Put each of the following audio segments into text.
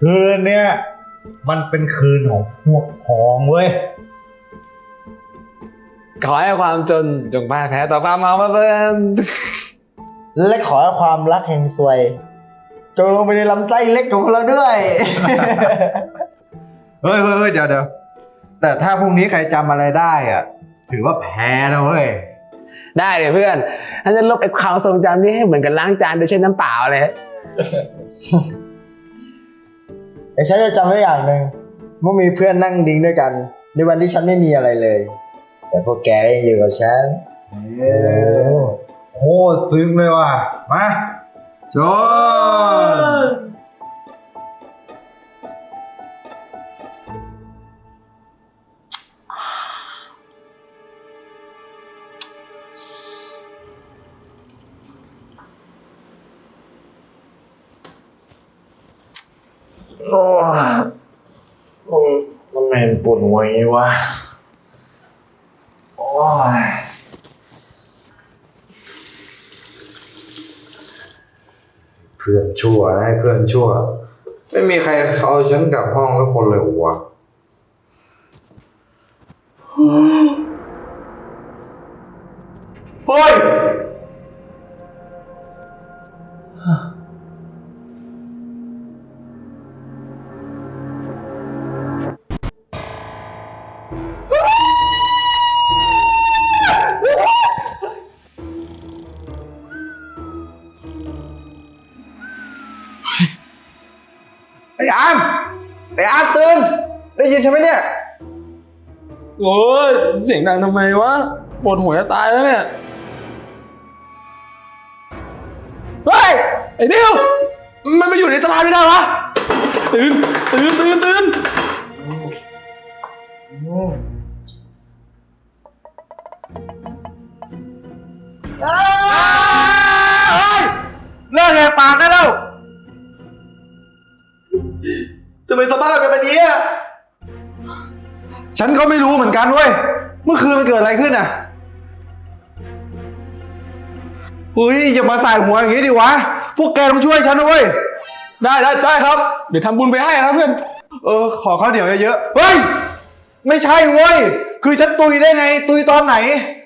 คืนเนี้ยมันเป็นคืนของพวกพ้องเว้ย ขอให้ความจนจงพ่ายแพ้ต่อความเมาเพื่อนและขอให้ความรักแห่งสวย จงลงไปในลำไส้เล็กของเราด้วย เฮ้ยเฮ้ยเฮ้ยเดี๋ยวเดี๋ยวแต่ถ้าพรุ่งนี้ใครจำอะไรได้อะ ถือว่าแพ้นะเว้ย ได้เลยเพื่อนฉันจะลบไอ้ความทรงจำนี้ให้เหมือนกับล้างจานโดยใช้น้ำเปล่าเลย แต่ฉันจะจำไว้อย่างหนึ่งเมื่อมีเพื่อนนั่งดิ้งด้วยกัน ในวันที่ฉันไม่มีอะไรเลย แต่พวกแกยังอยู่กับฉันโอ้ซึ้งเลยว่ะ มาจน โอ้มันมันแมนปวดหัวอย่างนี้วะ โอ้ยเพื่อนชั่วนะเพื่อนชั่ว ไม่มีใครเขาเอาฉันกลับห้องแล้วคนเลยวะเฮ้ย ไอ้อามไอ้อามตื่น ได้ยินใช่ไหมเนี่ย โอ้ยเสียงดังทำไมวะปวดหัวจะตายแล้วเนี่ย เฮ้ย ไอ้นิวมันไปอยู่ในสภาไม่ได้วะ ตื่น ตื่น ตื่น ตื่นเไมสภาพเป็นแบบนี้อะฉันก็ไม่รู้เหมือนกันเว้ย เมื่อคืนมันเกิดอะไรขึ้นอะอุ้ยอย่ามาใส่หัวอย่างนี้ดิวะ พวกแกต้องช่วยฉันนะเว้ย ได้ได้ได้ครับ เดี๋ยวทำบุญไปให้ครับเพื่อน เออ ขอข้าวเหนียวเยอะๆ เฮ้ย ไม่ใช่เว้ย คือฉันตุยได้ไงตุยตอนไหน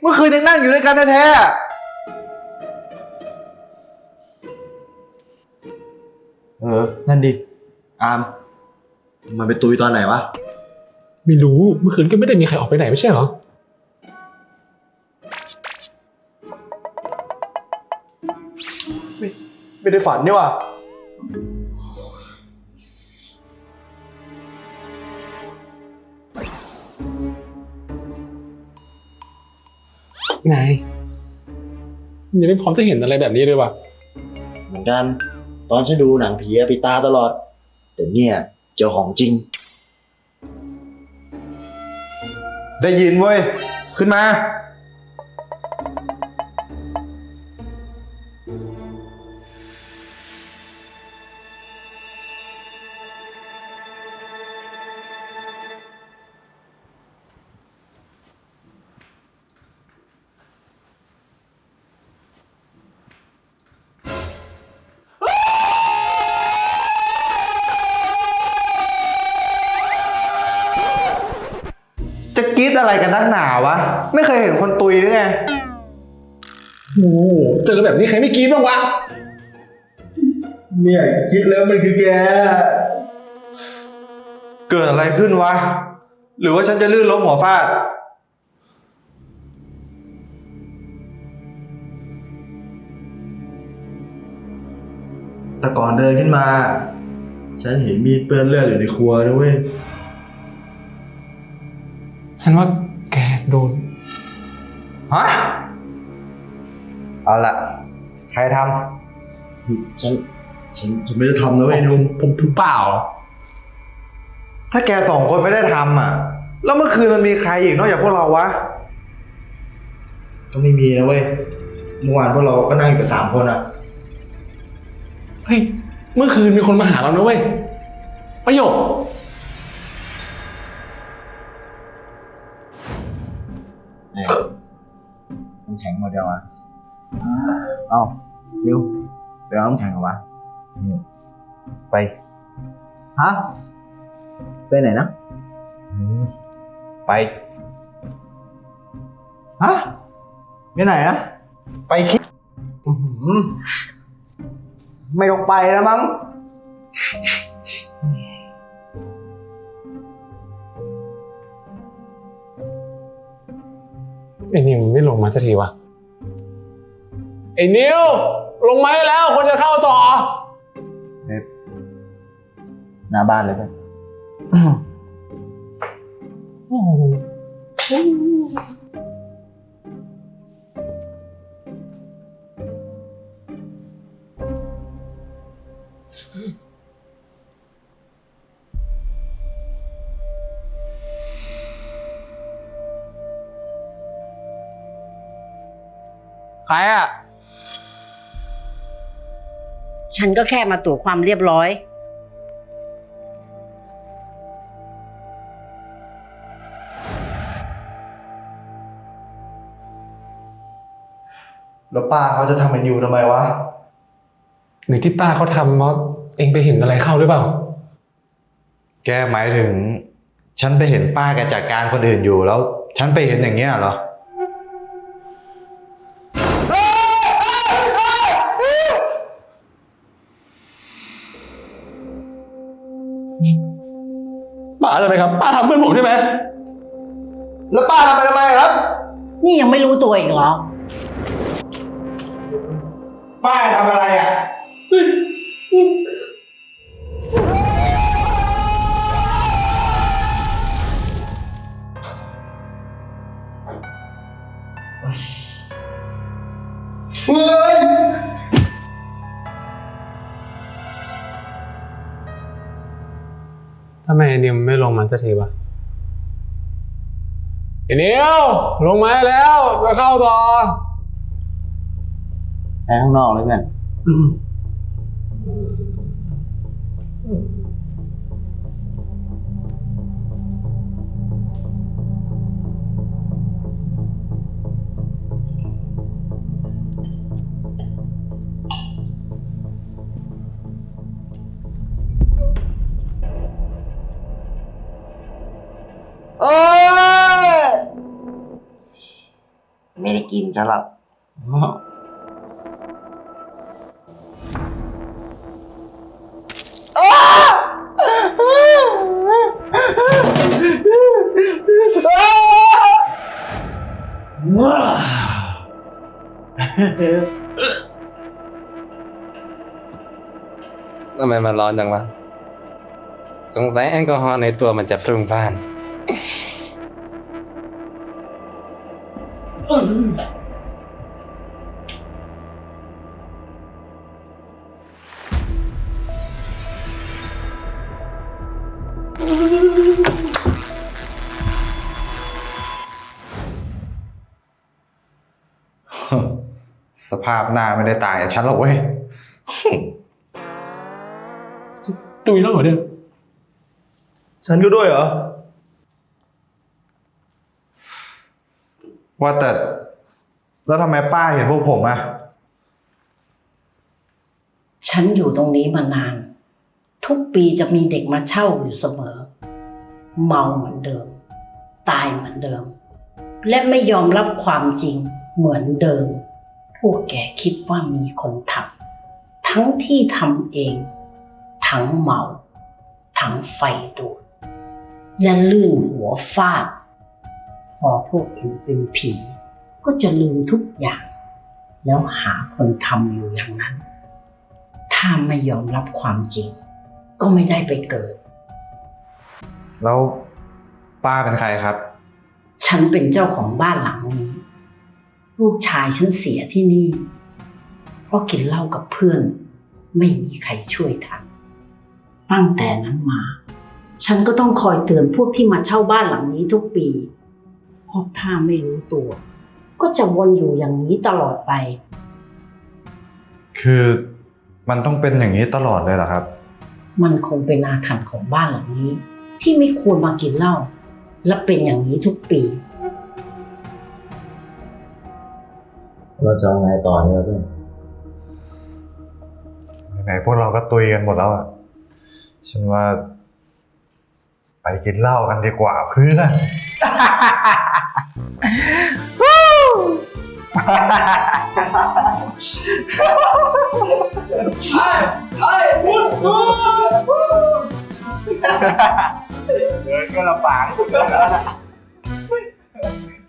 เมื่อคืนยังนั่งอยู่ด้วยกันแท้ๆอะเออ นั่นดิ อาม มันไปตุยตอนไหนวะ ไม่รู้เมื่อคืนก็ไม่ได้มีใครออกไปไหนไม่ใช่เหรอ ไม่ได้ฝันนี่ว่ะไงยังไม่พร้อมจะเห็นอะไรแบบนี้เลยว่ะ เหมือนกัน ตอนฉันดูหนังผีอะไปดตาตลอด แต่เนี่ย เจอของจริง ได้ยินเว้ย ขึ้นมา อะไรกันนักหนาวะ ไม่เคยเห็นคนตุยหรือไง โอ้โหเจอแบบนี้ใครไม่กรี๊ดบ้างวะ เนี่ยคิดแล้วมันคือแก เกิดอะไรขึ้นวะ หรือว่าฉันจะลื่นล้มหัวฟาด แต่ก่อนเดินขึ้นมา ฉันเห็นมีดเปื้อนเลือดอยู่ในครัวนะเว้ย ฉันว่าแกโดน ฮะเอาละใครทฉัน ฉัน ฉันไม่ได้ทำนะเว้ยนุ่มผมถูกเปล่าำถ้าแกสองคนไม่ได้ทำอะ แล้วเมื่อคืนมันมีใครอีกนอกจากพวกเราวะ ก็ไม่มีนะเว้ยเมื่อวานพวกเราก็นั่งอยู่กันสามคนอะเฮ้ย เมื่อคืนมีคนมาหาเรานะเว้ย ประโยค เนี่ยน้ำแข็งหมดเดียวอะเอ้านิวไปเอาน้ำแข็งเหรอวะไปฮะไปไหนนะไปฮะไปไหนนะไปคิดอื้อหือไม่ต้องไปแล้วมั้ง อ้นิวมันไม่ลงมาสักทีวะไอ้นิวลงมาได้แล้ว คนจะเข้าต่อ หน้าบ้านเลยเพื่อน ใครอะฉันก็แค่มาตรวจความเรียบร้อย แล้วป้าเขาจะทำเป็นอยู่ทำไมวะ หรือที่ป้าเขาทำเพราะเองไปเห็นอะไรเข้าหรือเปล่า แกหมายถึง ฉันไปเห็นป้าแกจัดการคนอื่นอยู่แล้ว ฉันไปเห็นอย่างเงี้ยเหรอ ป้าอะไรครับ ป้าทำเพื่อนผมใช่ไหมแล้วป้าทำไปทำไมครับ นี่ยังไม่รู้ตัวอีกเหรอ ป้าทำอะไรอะ เฮ้ย ทำไมไอ้นิวมันไม่ลงมาสักทีวะไอ้นิวลงมาได้แล้วจะเข้าต่อ ไปข้างนอกเลยเพื่อน ไม่ได้กินซะหรอกทำไมมันร้อนจังวะ สงสัยแอลกอฮอล์ในตัวมันจะพรุ่งพล่าน สภาพหน้าไม่ได้ต่างจากฉันหรอกเว้ย ตุยแล้วเหรอเนี่ย ฉันก็ด้วยเหรอ ว่าแต่ แล้วทำไมป้าเห็นพวกผมอะฉันอยู่ตรงนี้มานาน ทุกปีจะมีเด็กมาเช่าอยู่เสมอ เมาเหมือนเดิม ตายเหมือนเดิม และไม่ยอมรับความจริงเหมือนเดิม พวกแกคิดว่ามีคนทำทั้งที่ทำเอง ทั้งเมา ทั้งไฟดูดและลื่นหัวฟาด พอพวกเองเป็นผี ก็จะลืมทุกอย่าง แล้วหาคนทำอยู่อย่างนั้น ถ้าไม่ยอมรับความจริง ก็ไม่ได้ไปเกิด แล้วป้าเป็นใครครับ ฉันเป็นเจ้าของบ้านหลังนี้ ลูกชายฉันเสียที่นี่ เพราะกินเหล้ากับเพื่อน ไม่มีใครช่วยทัน ตั้งแต่นั้นมา ฉันก็ต้องคอยเตือนพวกที่มาเช่าบ้านหลังนี้ทุกปี เพราะถ้าไม่รู้ตัว ก็จะวนอยู่อย่างนี้ตลอดไป คือมันต้องเป็นอย่างนี้ตลอดเลยเหรอครับ มันคงเป็นอาถรรพ์ของบ้านหลังนี้ ที่ไม่ควรมากินเหล้าและเป็นอย่างนี้ทุกปี เราจะเอาไงต่อเนี่ยเพื่อนไหนๆพวกเราก็ตุยกันหมดแล้วอะฉันว่า ไปกินเหล้ากันดีกว่าเพื่อน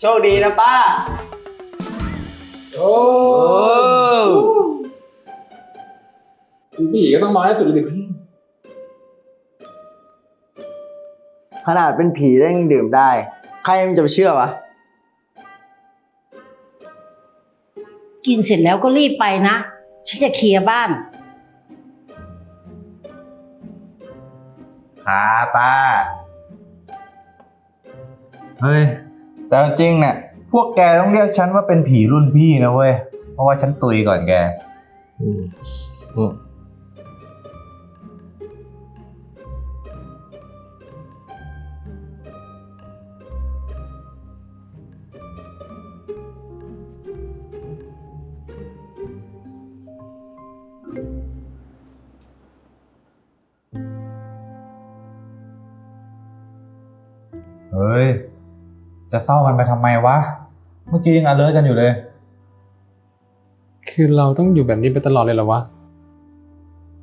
โชคดีนะป้า โอ้ผีก็ต้องมาให้สุดเลยดิขนาดเป็นผีแล้วยังดื่มได้ ใครมันจะไปเชื่อวะ กินเสร็จแล้วก็รีบไปนะ ฉันจะเคลียร์บ้าน ครับป้า เฮ้ย แต่จริงๆเนี่ย พวกแกต้องเรียกฉันว่าเป็นผีรุ่นพี่นะเว้ย เพราะว่าฉันตุยก่อนแกเฮ้ย จะเศร้ากันไปทำไมวะ มื่อกี้ยังอเลิร์กันอยู่เลย คือเราต้องอยู่แบบนี้ไปตลอดเลยเหรอวะ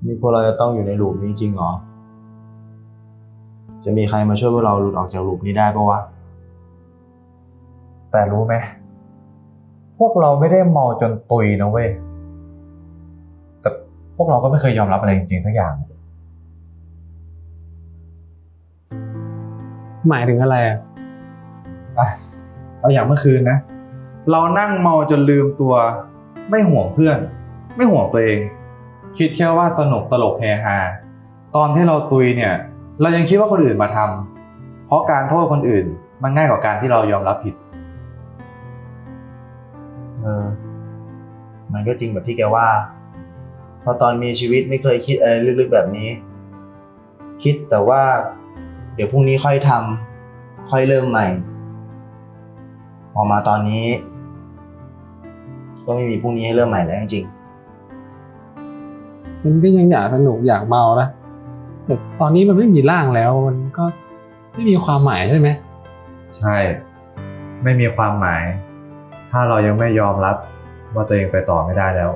นี่พวกเราจะต้องอยู่ในลูปนี้จริงเหรอ จะมีใครมาช่วยพวกเราหลุดออกจากลูปนี้ได้ปะวะ แต่รู้ไหมพวกเราไม่ได้เมาจนตุยนะเว้ย แต่พวกเราก็ไม่เคยยอมรับอะไรจริงๆสักอย่าง หมายถึงอะไรอะ อะเอาอย่างเมื่อคืนนะ เรานั่งเมาจนลืมตัว ไม่ห่วงเพื่อน ไม่ห่วงตัวเอง คิดแค่ว่าสนุกตลกเฮฮาตอนที่เราตุยเนี่ย เรายังคิดว่าคนอื่นมาทำเพราะการโทษคนอื่น มันง่ายกว่าการที่เรายอมรับผิด เออ มันก็จริงแบบที่แกว่าพราะตอนมีชีวิตไม่เคยคิดอะไรลึกๆแบบนี้ คิดแต่ว่า เดี๋ยวพรุ่งนี้ค่อยทำค่อยเริ่มใหม่ พอมาตอนนี้ ก็ไม่มีพรุ่งนี้ให้เริ่มใหม่แล้วจริงฉันก็ยังอยากสนุกอยากเมานะแต่ตอนนี้มันไม่มีร่างแล้ว มันก็ไม่มีความหมายใช่ไหมใช่ ไม่มีความหมาย ถ้าเรายังไม่ยอมรับว่าตัวเองไปต่อไม่ได้แล้ว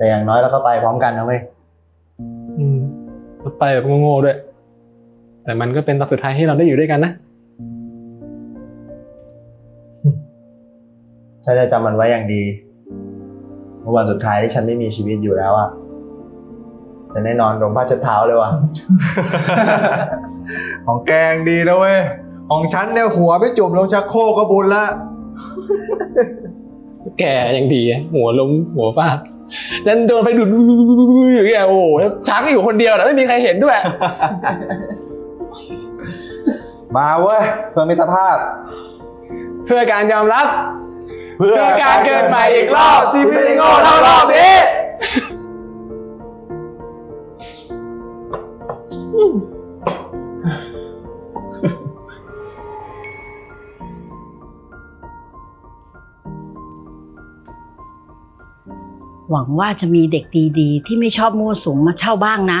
แต่อย่างน้อยเราก็ไปพร้อมกันนะเว้ยอืมแล้วไปแบบโง่ๆด้วย แต่มันก็เป็นตอนสุดท้ายให้เราได้อยู่ด้วยกันนะ ฉันจะจำมันไว้อย่างดีเมื่อวันสุดท้ายที่ฉันไม่มีชีวิตอยู่แล้วอะฉันได้นอนดมผ้าเช็ดเท้าเลยว่ะ ของแกงดีนะเว้ย ของฉันเนี่ยหัวไม่จุ่มลงชักโครกก็บุญละ แกยังดีอะหัวล้มหัวฟาด ฉันโดนไปดูดอย่างเงี้ยโอ้โหชักอยู่คนเดียวนะไม่มีใครเห็นด้วย มาเว้ยเพื่อมิตรภาพ เพื่อการยอมรับ เพื่อการเกิดใหม่อีกรอบที่ไม่ได้โง่เท่ารอบนี้ หวังว่าจะมีเด็กดีๆ ที่ไม่ชอบมั่วสุมมาเช่าบ้างนะ